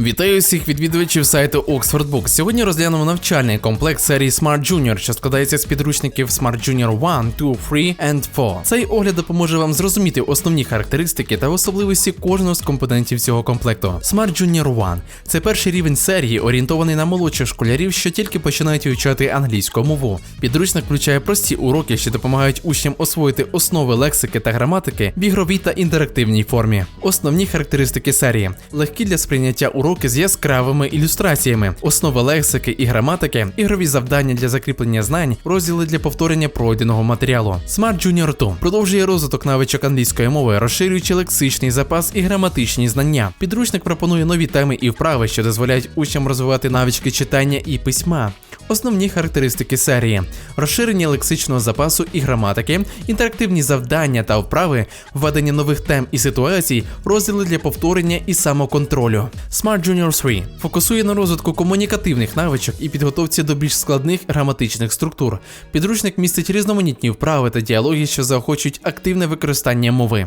Вітаю всіх відвідувачів сайту Oxford Books. Сьогодні розглянемо навчальний комплект серії Smart Junior, що складається з підручників Smart Junior 1, 2, 3 and 4. Цей огляд допоможе вам зрозуміти основні характеристики та особливості кожного з компонентів цього комплекту. Smart Junior 1 – це перший рівень серії, орієнтований на молодших школярів, що тільки починають вивчати англійську мову. Підручник включає прості уроки, що допомагають учням освоїти основи лексики та граматики в ігровій та інтерактивній формі. Основні характеристики серії: легкі для сприйняття уроки з яскравими ілюстраціями, основи лексики і граматики, ігрові завдання для закріплення знань, розділи для повторення пройденого матеріалу. Smart Junior 2 продовжує розвиток навичок англійської мови, розширюючи лексичний запас і граматичні знання. Підручник пропонує нові теми і вправи, що дозволяють учням розвивати навички читання і письма. Основні характеристики серії: розширення лексичного запасу і граматики, інтерактивні завдання та вправи, введення нових тем і ситуацій, розділи для повторення і самоконтролю. Smart Junior 3 фокусує на розвитку комунікативних навичок і підготовці до більш складних граматичних структур. Підручник містить різноманітні вправи та діалоги, що заохочують активне використання мови.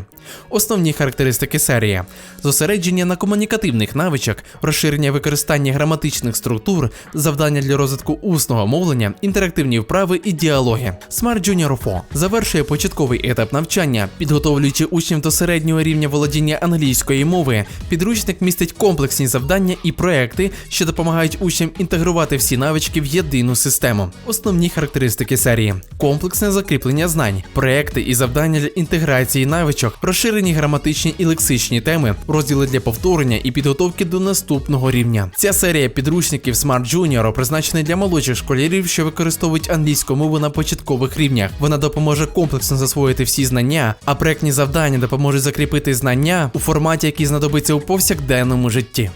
Основні характеристики серії: зосередження на комунікативних навичок, розширення використання граматичних структур, завдання для розвитку усного мовлення, інтерактивні вправи і діалоги. Smart Junior 4 завершує початковий етап навчання, підготовлюючи учнів до середнього рівня володіння англійської мови. Підручник містить комплексні завдання і проекти, що допомагають учням інтегрувати всі навички в єдину систему. Основні характеристики серії: комплексне закріплення знань, проекти і завдання для інтеграції навичок, розширені граматичні і лексичні теми, розділи для повторення і підготовки до наступного рівня. Ця серія підручників Smart Junior призначена для молодших школярів, що використовують англійську мову на початкових рівнях. Вона допоможе комплексно засвоїти всі знання, а проектні завдання допоможуть закріпити знання у форматі, який знадобиться у повсякденному житті.